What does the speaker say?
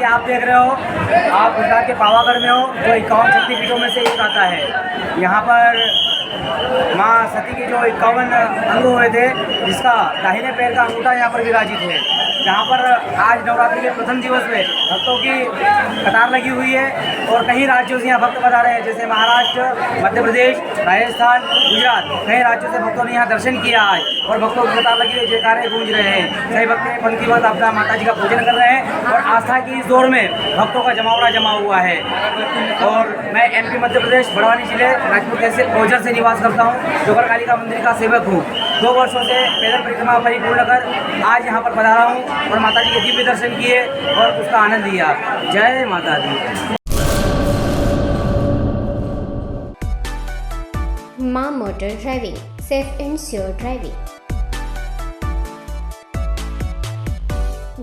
कि आप देख रहे हो, आप गुजरात के पावागढ़ में हो, जो इक्यावन शक्तिपीठों में से एक आता है। यहाँ पर माँ सती के जो इक्यावन अंग हुए थे, जिसका दाहिने पैर का अंगूठा यहाँ पर विराजित है। जहाँ पर आज नवरात्रि के प्रथम दिवस में भक्तों की कतार लगी हुई है और कई राज्यों से यहाँ भक्त बता रहे हैं, जैसे महाराष्ट्र, मध्य प्रदेश, राजस्थान, गुजरात। कई राज्यों से भक्तों ने यहाँ दर्शन किया आज और भक्तों की कतार लगी हुई जयकारे गूंज रहे हैं। सभी भक्त पंक्तिबद्ध अपना माता जी का पूजन कर रहे हैं। आस्था की दौर में भक्तों का जमावड़ा जमा हुआ है। और मैं एमपी मध्य प्रदेश, बड़वानी ज़िले, राजपुर से ओझर से निवास करता हूँ जोकर का मंदिर का सेवक हूँ। दो वर्षों से पैदल परिक्रमा परिपूर्ण कर आज यहाँ पर पधारा हूँ और माता जी के दिव्य दर्शन किए और उसका आनंद लिया। जय माता दी माँ motor driving safe and sure driving